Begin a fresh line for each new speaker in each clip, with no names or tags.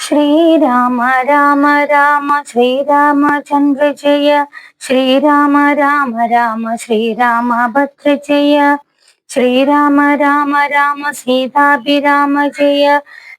ശ്രീരാമ രാമ രാമ ശ്രീരാമചന്ദ്ര ജയ ശ്രീരാമ രാമ രാമ ശ്രീരാമഭദ്ര ജയ ശ്രീരാമ രാമ രാമ സീതാഭിരാമ ജയ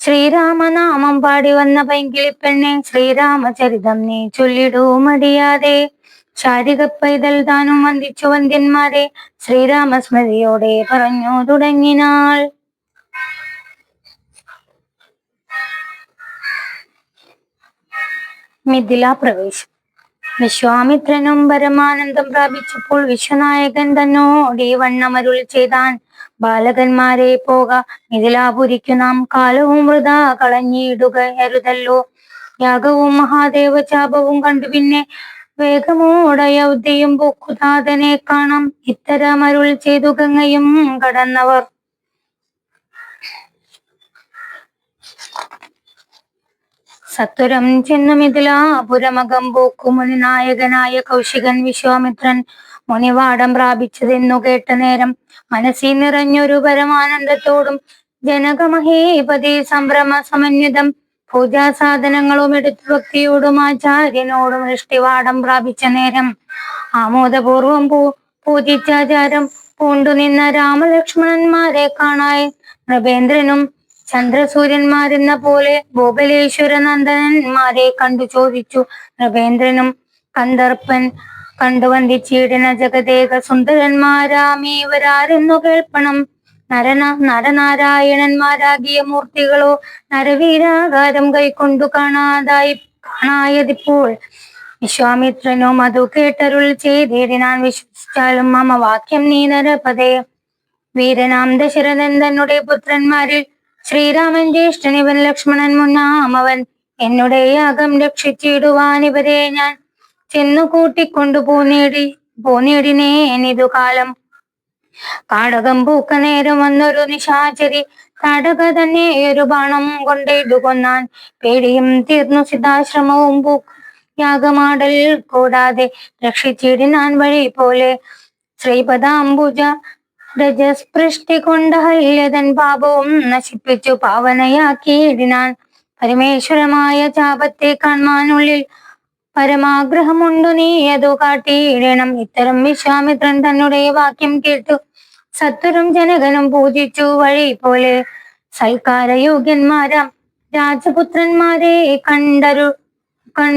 ശ്രീരാമനാമം പാടി വന്ന പൈങ്കിളിപ്പെണ്ണെ ശ്രീരാമചരിതം നീ ചൊല്ലിടൂ മടിയാതെ. ശാരിക പൈതൽ താനും വന്ദിച്ചു വന്ധ്യന്മാരെ ശ്രീരാമസ്മൃതിയോടെ പറഞ്ഞു തുടങ്ങിനാൾ. മിഥില പ്രവേശം. വിശ്വാമിത്രനും പരമാനന്ദം പ്രാപിച്ചപ്പോൾ വിശ്വനായകൻ തന്നോടി വണ്ണമരുൾ ചെയ്താൻ ബാലകന്മാരെ പോക മിഥിലാപുരിക്കു നാം കാലവും വൃതാ കളഞ്ഞിടുകയരുതല്ലോ യാഗവും മഹാദേവ ചാപവും കണ്ടു പിന്നെ വേഗമോടയോധ്യയും പൂക്കുതാതനെ കാണാം. ഇത്തരമരുൾ ചെയ്തു ഗംഗയും കടന്നവർ. സത്വരം ചെന്നു മിഥിലാപുരമകം പോക്കുമുനി നായകനായ കൗശികൻ വിശ്വാമിത്രൻ മുനിവാടം പ്രാപിച്ചതെന്നു കേട്ട നേരം മനസ്സിൽ നിറഞ്ഞൊരു പരമാനന്ദത്തോടും ജനകമഹേപതി സംഭ്രമ സമന്വിതം പൂജാ സാധനങ്ങളും എടുത്തു ഭക്തിയോടും ആചാര്യനോടും ഇഷ്ടിവാടം പ്രാപിച്ച നേരം ആമോദപൂർവം പൂ പൂജിച്ചാചാരം പൂണ്ടു നിന്ന രാമലക്ഷ്മണന്മാരെ കാണായി നൃപേന്ദ്രനും ചന്ദ്രസൂര്യന്മാരെന്ന പോലെ ഭൂപലേശ്വര നന്ദനന്മാരെ കണ്ടു ചോദിച്ചു നൃപേന്ദ്രനും കന്ദർപ്പൻ കണ്ടു വന്ദിച്ചിടിന ജഗദേക സുന്ദരന്മാരാമേവരാരെന്നു കേൾപ്പണം. നരന നരനാരായണന്മാരാകിയ മൂർത്തികളോ നരവീരാകാരം കൈക്കൊണ്ടു കാണാതായി കാണായതിപ്പോൾ. വിശ്വാമിത്രനും അതു കേട്ടരുൾ ചെയ്തിടിനാൻ വിശ്വസിച്ചാലും മമ വാക്യം നീ നരപതേ. വീരനാം ദശരഥൻ തന്നുടെ പുത്രന്മാരിൽ ശ്രീരാമൻ ജ്യേഷ്ഠനിവൻ ലക്ഷ്മണൻ മുന്നാമവൻ. എന്നുടെ യാഗം രക്ഷിച്ചിടുവാൻ ഇവരെ ഞാൻ ചെന്നു കൂട്ടിക്കൊണ്ടു പോന്നേടി നിതു കാലം കാടകം പൂക്ക നേരം വന്നൊരു നിശാചരി. കാടക തന്നെ ഒരു ബാണം കൊണ്ടിടു കൊന്നാൻ പേടിയും തീർന്നു സിദ്ധാശ്രമവും പൂക്കും. യാഗമാടൽ കൂടാതെ രക്ഷിച്ചിടിനാൻ വഴി പോലെ ശ്രീപദാംബുജ രജസ്പൃഷ്ടി കൊണ്ട ഹല്യതൻ പാപവും നശിപ്പിച്ചു പാവനയാക്കിയിടിനാൻ. പരമേശ്വരമായ ചാപത്തെ കാണാനുള്ളിൽ പരമാഗ്രഹമുണ്ടു നീ ഏതു കാട്ടിയിടണം? ഇത്തരം വിശ്വാമിത്രൻ തന്നെ വാക്യം കേട്ടു. സത്വരും ജനകനും പൂജിച്ചു വഴി പോലെ സൽക്കാരയോഗ്യന്മാരാം. രാജപുത്രന്മാരെ കണ്ടരു കൺ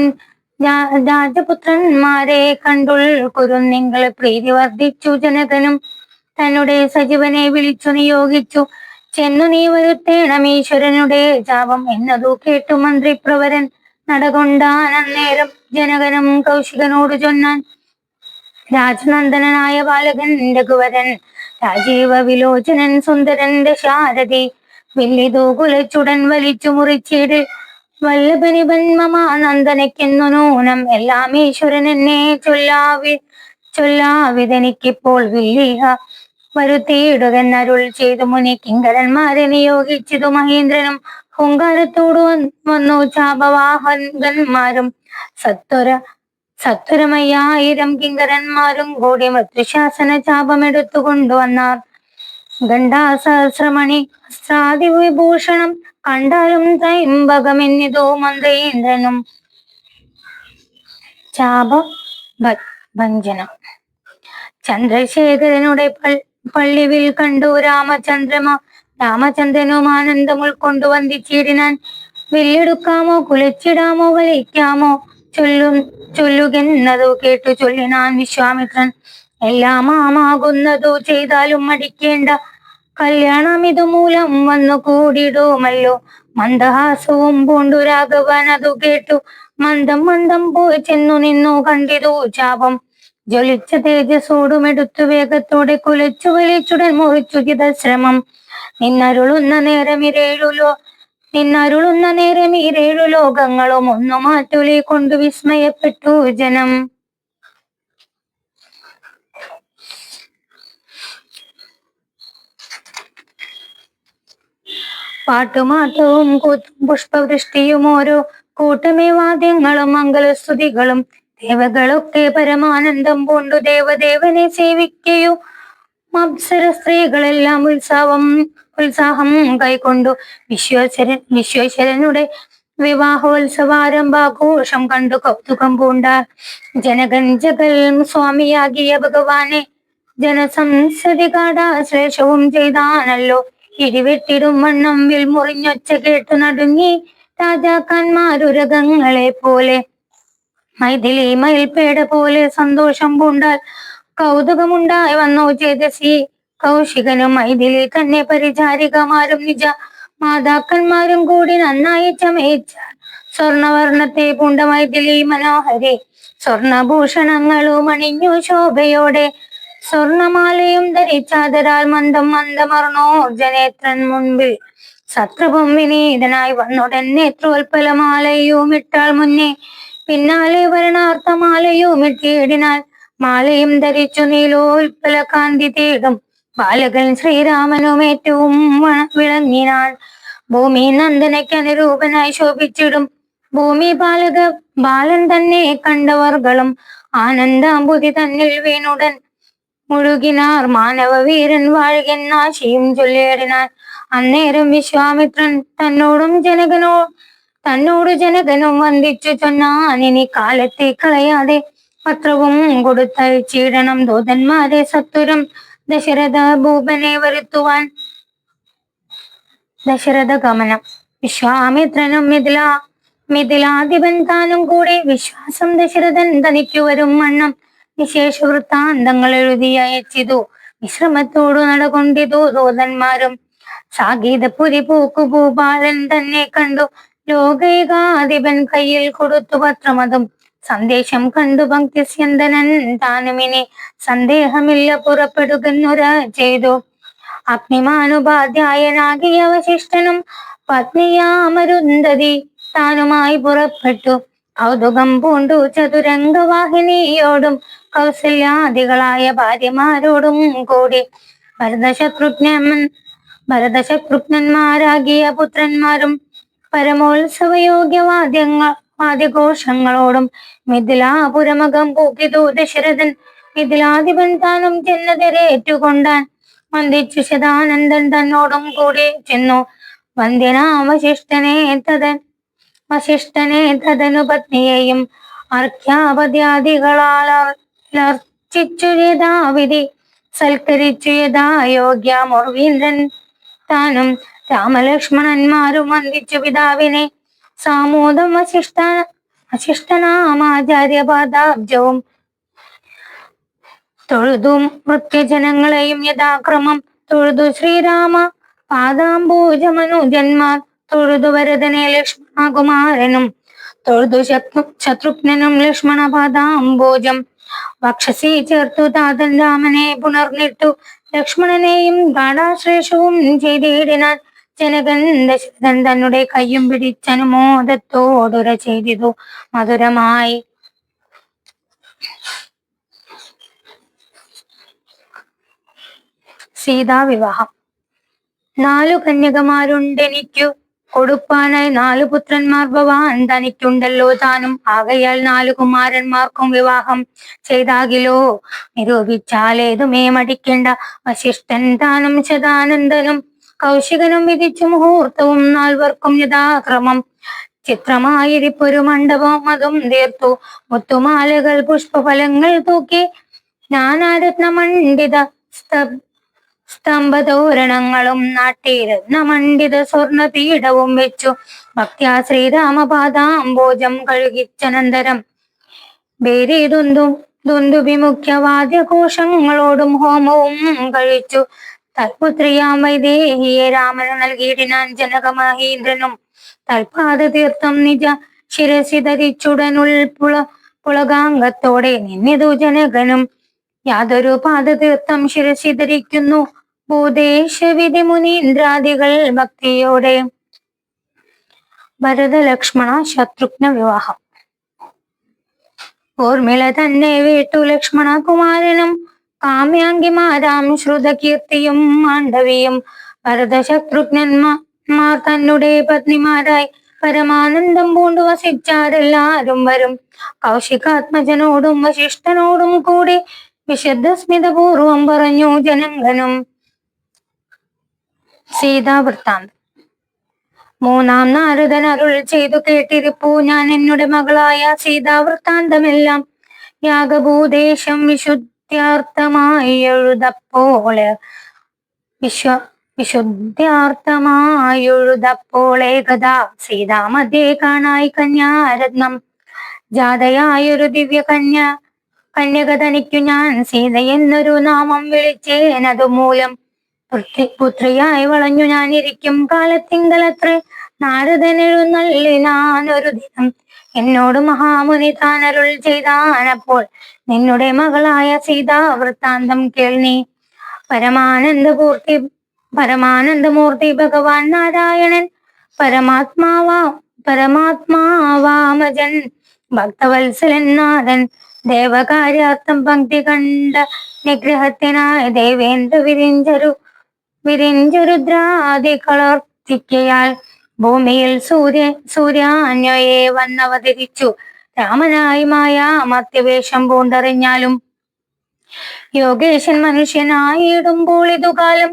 രാജപുത്രന്മാരെ കണ്ടുൾ കുരുന്നിങ്ങളെ പ്രീതി വർദ്ധിച്ചു ജനകനും. തന്നുടെ സജീവനെ വിളിച്ചു നിയോഗിച്ചു. ചെന്നു നീ വരുത്തേണം ഈശ്വരനുടെ ജാപം എന്നതു കേട്ടു മന്ത്രിപ്രവരൻ. നടകൊണ്ടാൻ അന്നേരം ജനകനും കൗശികനോട് ചൊന്നാൻ രാജനന്ദനായ ബാലകൻ രഘുവരൻ രാജീവ വിലോചനൻ സുന്ദരൻ ദശാരഥി വില്ലിതു കുലച്ചുടൻ വലിച്ചു മുറിച്ചിട് വല്ലഭനി നന്ദനയ്ക്കെന്നു നൂനം എല്ലാം ഈശ്വരൻ എന്നെ ചൊല്ലാവി ചൊല്ലാവിതെനിക്കിപ്പോൾ വില്ലിഹ വരുത്തിയിടുകെന്നരുൾ ചെയ്തു മുനി കിങ്കരന്മാരെ നിയോഗിച്ചതു മഹേന്ദ്രനും ഹുങ്കാരത്തോടു വന്ന് ചാപവാഹന്മാരും സത്വര സത്വരമയ്യായിരം കിങ്കരന്മാരും കൂടി മൃത്യുശാസന ചാപമെടുത്തു കൊണ്ടുവന്നാർ ഗണ്ഡാസഹസ്രമണി വസ്ത്രാദി വിഭൂഷണം കണ്ടാലും തൈമ്പകമെന്നിതോ മന്ത്രേന്ദ്രനും. ചാപ ഭഞ്ജനം. ചന്ദ്രശേഖരനുടെ പള്ളിവിൽ കണ്ടു രാമചന്ദ്രമ രാമചന്ദ്രനും ആനന്ദം ഉൾക്കൊണ്ടു വന്ദിച്ചിടിനാൻ വില്ലെടുക്കാമോ കുലച്ചിടാമോ വലിക്കാമോ ചൊല്ലും ചൊല്ലുകെന്നതു കേട്ടു ചൊല്ലിനാൻ വിശ്വാമിത്രൻ. എല്ലാം ആമാകുന്നതു ചെയ്താലും മടിക്കേണ്ട കല്യാണം ഇതുമൂലം വന്നു കൂടിടുമല്ലോ. മന്ദഹാസവും പൂണ്ടു രാഘവൻ അതു കേട്ടു. മന്ദം മന്ദം പോയി ചെന്നു നിന്നു കണ്ടിതു ചാപം. ജ്വലിച്ച തേജസ്സോടുമെടുത്തു വേഗത്തോടെ കുലച്ചു വലിച്ചുടൻ മുറിച്ചു ചിതശ്രമം നിന്നരുളുന്ന നേരം ഇരേഴുലോ നിന്നരുളുന്ന നേരം ഇരേഴു ലോകങ്ങളും ഒന്നു മാറ്റുലി കൊണ്ട് വിസ്മയപ്പെട്ടു ജനം. പാട്ടുമാട്ടവും കൂത്തും പുഷ്പവൃഷ്ടിയും ഓരോ കൂട്ടമേ വാദ്യങ്ങളും മംഗളസ്തുതികളും ദേവകളൊക്കെ പരമാനന്ദം പൂണ്ടു ദേവദേവനെ സേവിക്കയു. അപ്സര സ്ത്രീകളെല്ലാം ഉത്സവം ഉത്സാഹം കൈക്കൊണ്ടു വിശ്വേശ്വരൻ വിശ്വേശ്വരനുടെ വിവാഹോത്സവാരംഭാഘോഷം കണ്ടു കൗതുകം പൂണ്ട. ജനകൻ ജഗൽ സ്വാമിയാകിയ ഭഗവാനെ ജനസംസതി കാടാശ്ലേഷവും ചെയ്താണല്ലോ ഇടിവെട്ടിടും വണ്ണം വിൽമുറിഞ്ഞൊച്ച കേട്ടു നടുങ്ങി രാജാക്കന്മാരുരകങ്ങളെ പോലെ. മൈഥിലി മയിൽപേട പോലെ സന്തോഷം പൂണ്ടാൽ കൗതുകമുണ്ടായി വന്നു ചേതസി. കൗശികനും മൈഥിലി തന്നെ പരിചാരികമാരും നിജ മാതാക്കന്മാരും കൂടി നന്നായി ചമയിച്ച സ്വർണവർണത്തെ പൂണ്ട മൈഥിലി മനോഹരി. സ്വർണഭൂഷണങ്ങളും അണിഞ്ഞു ശോഭയോടെ സ്വർണമാലയും ധരിച്ചാതരാൽ മന്ദം മന്ദമർണോർജനേത്രൻ മുൻപിൽ ശത്രുവും വിനീതനായി വന്നുടൻ നേത്രോൽപ്പലമാലയും ഇട്ടാൽ മുന്നേ പിന്നാലെ വരണാർത്ഥമാലയും ഇട്ടിയിടിനാൽ മാലയും ധരിച്ചു നീലോൽപ്പല കാന്തി തേടും. ബാലകൻ ശ്രീരാമനും ഏറ്റവും വ- വിളങ്ങിനാൻ ഭൂമി നന്ദനയ്ക്ക് അനുരൂപനായി ശോഭിച്ചിടും. ഭൂമി ബാലക ബാലൻ തന്നെ കണ്ടവർകളും ആനന്ദാമ്പുതി തന്നിൽ വീണുടൻ. മുഴുകിനാർ മാനവ വീരൻ വാഴകെന്നാശിയും ചൊല്ലിയിടിനാൻ അന്നേരം വിശ്വാമിത്രൻ തന്നോടും ജനകനോ തന്നോട് ജനകനും വന്ദിച്ചു ചൊന്നാൻ ഇനി കാലത്തെ കളയാതെ പത്രവും കൊടുത്തയച്ചിടണം. ദൂതന്മാരെ സത്വരം ദശരഥ ഭൂപനെ വരുത്തുവാൻ. ദശരഥ ഗമനം. വിശ്വാമിത്രനും മിഥില മിഥിലാധിപൻ താനും കൂടി വിശ്വാസം ദശരഥൻ തനിക്കു വരും വണ്ണം. വിശേഷ വൃത്താന്തങ്ങൾ എഴുതി അയച്ചിതു. വിശ്രമത്തോടു നടകൊണ്ടിതു ദൂതന്മാരും. സാഗീതപുരി പൂക്കു ഭൂപാലൻ തന്നെ കണ്ടു. ലോകൈകാധിപൻ കയ്യിൽ കൊടുത്തു പത്രമതും. സന്ദേശം കണ്ടു ഭക്തിസ്യന്തനൻ താനുമിനി സന്ദേഹമില്ല പുറപ്പെടുകെന്നൊര ചെയ്തു. അഗ്നിമാനുപാധ്യായനാകിയ വശിഷ്ഠനും പത്നിയാമരുന്ധതി താനുമായി പുറപ്പെട്ടു. കൗതുകം പൂണ്ടു ചതുരംഗവാഹിനിയോടും കൗസല്യാദികളായ ഭാര്യമാരോടും കൂടി. ഭരതശത്രുഘ്നൻ ഭരതശത്രുഘ്നന്മാരാകിയ പുത്രന്മാരും പരമോത്സവയോഗ്യവാദ്യങ്ങൾ വാദ്യഘോഷങ്ങളോടും മിഥിലാപുരമകം പൂക്കിതു ദശരഥൻ മിഥിലാധിപൻ താനും ചെന്നതിരേറ്റുകൊണ്ടാൻ വന്ദിച്ചു ശതാനന്ദൻ തന്നോടും കൂടി ചെന്നു. വന്ദ്യനാവശിഷ്ടനെ തതൻ വശിഷ്ടനെ തതനു പത്നിയെയും അർഘ്യാപദ്യാദികളാൽ യഥാവിധി. സൽക്കരിച്ചു യഥായോഗ്യ മുർവീന്ദ്രൻ താനും രാമലക്ഷ്മണന്മാരും വന്ദിച്ചു പിതാവിനെ സാമോദം വശിഷ്ഠ വശിഷ്ഠനാമാചാര്യപാദാബ്ജവും. തൊഴുതും മൃത്യുജനങ്ങളെയും യഥാക്രമം. തൊഴുതു ശ്രീരാമ പാദാംബൂജമനുജന്മാർ തൊഴുതു വരദനെ ലക്ഷ്മണകുമാരനും. തൊഴുതു ശത്രു ശത്രുഘ്നനും ലക്ഷ്മണ പാദാംബൂജം വക്ഷസി ചേർത്തു താതൻ രാമനെ പുണർന്നിട്ടു ലക്ഷ്മണനെയും ഗാഠാശ്ലേഷവും ചെയ്തിടിനാൻ ജനകൻ തന്നെ കയ്യും പിടിച്ചനുമോദത്തോടുര ചെയ്തിതു മധുരമായി. സീതാവിവാഹം. നാലു കന്യകമാരുണ്ടെനിക്കു കൊടുപ്പാനായി നാലു പുത്രന്മാർ ഭവാൻ തനിക്കുണ്ടല്ലോ താനും. ആകയാൽ നാലു കുമാരന്മാർക്കും വിവാഹം ചെയ്താകിലോ? നിരൂപിച്ചാലേതുമേ മടിക്കേണ്ട. വശിഷ്ഠൻ താനും ശതാനന്ദനും കൗശികനും വിധിച്ചു മുഹൂർത്തവും നാൽവർക്കും യഥാക്രമം. ചിത്രമായിരിപ്പൊരു മണ്ഡപം അതും തീർത്തു. മുത്തുമാലകൾ പുഷ്പഫലങ്ങൾ തൂക്കി. നാനാരത്ന മണ്ഡിത സ്തംഭതോരണങ്ങളും നാട്ടിയിരുന്ന മണ്ഡിത സ്വർണ പീഠവും വെച്ചു. ഭക്ത്യാ ശ്രീരാമപാദാംബോജം കഴുകിച്ചനന്തരം. ബേരി ദുന്ദുഭിമുഖ്യ വാദ്യഘോഷങ്ങളോടും ഹോമവും കഴിച്ചു. തൽപുത്രിയാം വൈദേഹിയെ രാമന് നൽകിയിടിനാൻ ജനക മഹീന്ദ്രനും തൽപാദ തീർത്ഥം നിജ ശിരസി ധരിച്ചുടനുൾ പുള പുളകാംഗത്തോടെ നിന്നിതു ജനകനും. യാതൊരു പാദതീർത്ഥം ശിരസി ധരിക്കുന്നു ഭൂദേശവിധി മുനീന്ദ്രാദികൾ ഭക്തിയോടെ. ഭരതലക്ഷ്മണ ശത്രുഘ്ന വിവാഹം. ഊർമിള തന്നെ വീട്ടു ലക്ഷ്മണ കുമാരനും കാമ്യാങ്കിമാരാം ശ്രുതകീർത്തിയും മാണ്ഡവിയും ഭരതശത്രുഘ്നന്മാർ തന്നുടെ തന്നെ പത്നിമാരായി പരമാനന്ദം പൂണ്ടു വസിച്ചാരെല്ലാരും വരും. കൗശികാത്മജനോടും വശിഷ്ഠനോടും കൂടി വിശുദ്ധ സ്മിതപൂർവം പറഞ്ഞു ജനങ്കനും സീതാവൃത്താന്തം മൂന്നാം നാരദൻ അരുൾ ചെയ്തു കേട്ടിരിപ്പൂ ഞാൻ എന്നുടെ മകളായ സീതാവൃത്താന്തമെല്ലാം യാഗഭൂദേശം വിശുദ്ധ്യാർത്ഥമായി എഴുതപ്പോൾ വിശ്വ വിശുദ്ധ്യാർത്ഥമായി എഴുതപ്പോൾ കഥാ സീതാമധ്യേ കാണായി കന്യാരത്നം. ജാതയായൊരു ദിവ്യ കന്യ കന്യക തനിക്കു ഞാൻ സീത എന്നൊരു നാമം വിളിച്ചേനതു മൂലം പുത്രി പുത്രിയായി വളഞ്ഞു ഞാനിരിക്കും. കാലത്തിങ്കലത്രേ ഒരു ദിനം എന്നോട് മഹാമുനി താനരുൾ ചെയ്താനപ്പോൾ നിന്നുടെ മകളായ സീതാ വൃത്താന്തം കേൾനി. പരമാനന്ദപൂർത്തി പരമാനന്ദമൂർത്തി ഭഗവാൻ നാരായണൻ പരമാത്മാവാ പരമാത്മാവാമജൻ ഭക്തവത്സലൻ നാഥൻ ദേവകാര്യാർത്ഥം പങ്ക്തി കണ്ട നിഗ്രഹത്തിനായ ദേവേന്ദ്ര വിരിഞ്ചരു വിരിഞ്ചരുദ്രാദി കളർത്തിക്കയാൽ ഭൂമിയിൽ സൂര്യ സൂര്യാന്വയെ വന്നവതരിച്ചു. രാമനായി മായ മത്യവേഷം പൂണ്ടറിഞ്ഞാലും യോഗേശൻ മനുഷ്യനായിടുമ്പോൾ ഇതുകാലം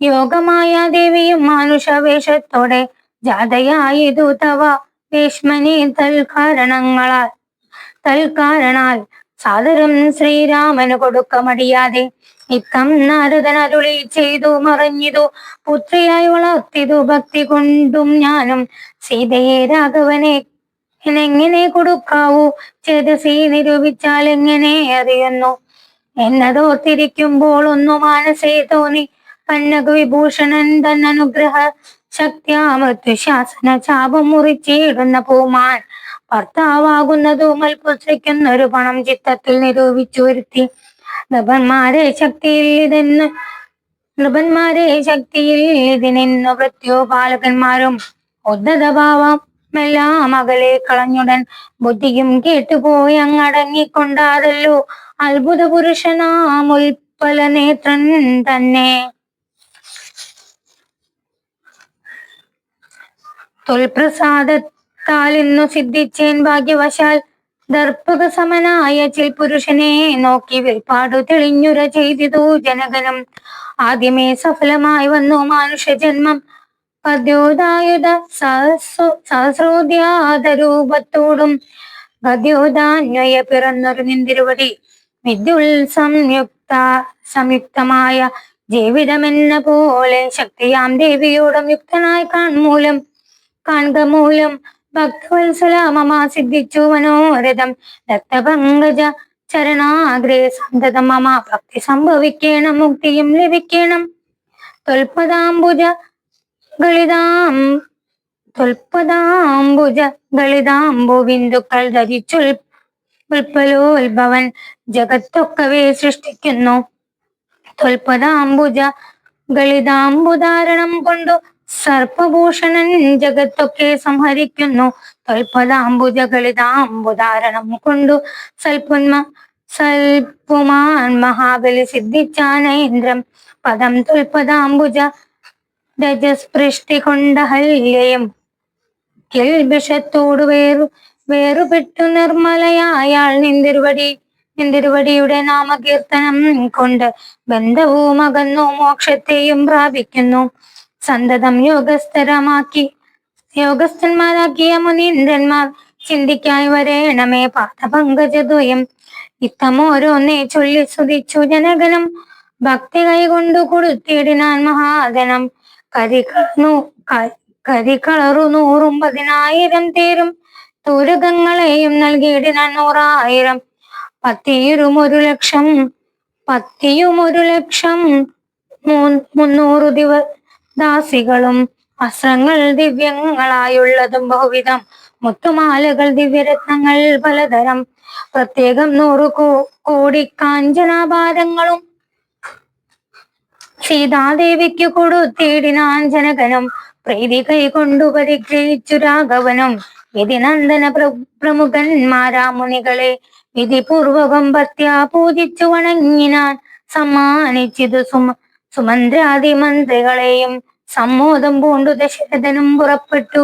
യോഗമായ ദേവിയും മാനുഷവേഷത്തോടെ ജാതയായി ദൂതവ ഭീഷ്മനെ തൽക്കാരണങ്ങളാൽ തൽക്കാരണാൽ സാദരം ശ്രീരാമന് കൊടുക്ക മടിയാതെ ഇത്തം നാരദൻ അരുളി ചെയ്തു മറഞ്ഞിതു പുത്രിയായി വളർത്തിതു ഭക്തി കൊണ്ടും ഞാനും സീതയെ രാഘവനെ എങ്ങനെ കൊടുക്കാവൂ? ചേതസി നിരൂപിച്ചാൽ എങ്ങനെ അറിയുന്നു? എന്നതോർത്തിരിക്കുമ്പോൾ ഒന്നു മാനസേ തോന്നി. പന്നക വിഭൂഷണൻ തൻ അനുഗ്രഹ ശക്തിയാ മൃത്യുശാസന ചാപം മുറിച്ചിടുന്ന പൂമാൻ. ഭർത്താവാകുന്നതും അൽപ്പുസിക്കുന്ന ഒരു പണം ചിത്തത്തിൽ നിരൂപിച്ചു വരുത്തി. നൃപന്മാരെ ശക്തിയിൽ ഇതെന്ന് നൃപന്മാരെ ശക്തിയിൽ ഇതിനെന്നു പ്രത്യോപാലകന്മാരും ഉദ്ധതഭാവം എല്ലാം അകലെ കളഞ്ഞുടൻ ബുദ്ധിയും കേട്ടുപോയി അങ്ങടങ്ങിക്കൊണ്ടാതല്ലോ അത്ഭുത പുരുഷനാം ഉൽപ്പല നേത്രൻ തന്നെ. തൊൽപ്രസാദത്താൽ ഇന്നു സിദ്ധിച്ചേൻ ഭാഗ്യവശാൽ ദർപ്പക സമനായ ചിൽ പുരുഷനെ നോക്കി വിൽപ്പാടു തെളിഞ്ഞുര ചെയ്തിതു ജനകനം. ആദ്യമേ സഫലമായി വന്നു മാനുഷജന്മം പദ്യോദായുധ സഹസ്രോദ്യാത സഹസ്രോദ്യാതരൂപത്തോടും ഗദ്യോദാന്വയ പിറന്നൊരു നിന്തിരുവടി. വിദ്യുൽ സംയുക്ത സംയുക്തമായ ജീവിതമെന്ന പോലെ ശക്തിയാം ദേവിയോടും യുക്തനായി കാൺമൂലം കാൺക മൂലം ഭക്തവത്സല മമ സിദ്ധിച്ചു മനോരഥം രക്തപങ്കജ ചരണാഗ്രേ സന്തതം മമ ഭക്തി സംഭവിക്കണം മുക്തിയും ലഭിക്കണം. തൊൽപദാംബുജ ഗളിതാം തൊൽപദാംബുജ ഗളിതാംബു ബിന്ദുക്കൾ ധരിച്ചുൽ ഉൽപ്പലോത്ഭവൻ ജഗത്തൊക്കവേ സൃഷ്ടിക്കുന്നു. തൊൽപദാംബുജ ഗളിതാംബുധാരണം കൊണ്ടു സർപ്പഭൂഷണൻ ജഗത്തൊക്കെ സംഹരിക്കുന്നു. ത്വൽപദാംബുജ ഗളിതാംബുധാരണം കൊണ്ടു സൽപുന്മ സൽപുമാൻ മഹാബലി സിദ്ധിച്ചാനേന്ദ്രം. പദം തൊൽപദാംബുജ രജസ്പൃഷ്ടി കൊണ്ട ഹല്യയും കിൽബിഷത്തോടു വേറു വേറുപെട്ടു നിർമ്മലയായാൾ നിന്തിരുവടി നിന്തിരുവടിയുടെ നാമകീർത്തനം കൊണ്ട് ബന്ധവും അകന്നു മോക്ഷത്തെയും പ്രാപിക്കുന്നു. സന്തതം യോഗസ്ഥരമാക്കി. യോഗസ്ഥന്മാരാക്കിയ മുനീന്ദ്രന്മാർ ചിന്തിക്കായി വരേണമേ പാദപങ്കജദ്വയം. ഇത്തമോരോന്നേ ചൊല്ലി സ്തുതിച്ചു ജനഗണം. ഭക്തി കൈകൊണ്ടു കൊടുത്തിടിനാൻ മഹാധനം കരികളു കരികളറു നൂറും പതിനായിരം തേരും. തൂരകങ്ങളെയും നൽകിയിടിനാൻ നൂറായിരം. പത്തിയും ഒരു ലക്ഷം പത്തിയും ഒരു ലക്ഷം മുന്നൂറ് ദിവസം ദിവ ദാസികളും വസ്ത്രങ്ങൾ ദിവ്യങ്ങളായുള്ളതും ബഹുവിധം. മുത്തുമാലകൾ ദിവ്യരത്നങ്ങൾ പലതരം. പ്രത്യേകം നൂറു കോടി കാഞ്ചനാപാരങ്ങളും സീതാദേവിക്ക് കൊടുത്തിടിനാഞ്ജനകനും പ്രീതി കൈകൊണ്ടു പരിഗ്രഹിച്ചു രാഘവനും. വിധിനന്ദന പ്ര പ്രമുഖന്മാരാ മുനികളെ. വിധിപൂർവകം ഭക്ത്യാ പൂജിച്ചു വണങ്ങിനാൻ സമ്മാനിച്ചിതു സുമ സുമന്ത്രാദി മന്ത്രികളെയും സമ്മോദം പൂണ്ടു ദശരഥനും പുറപ്പെട്ടു.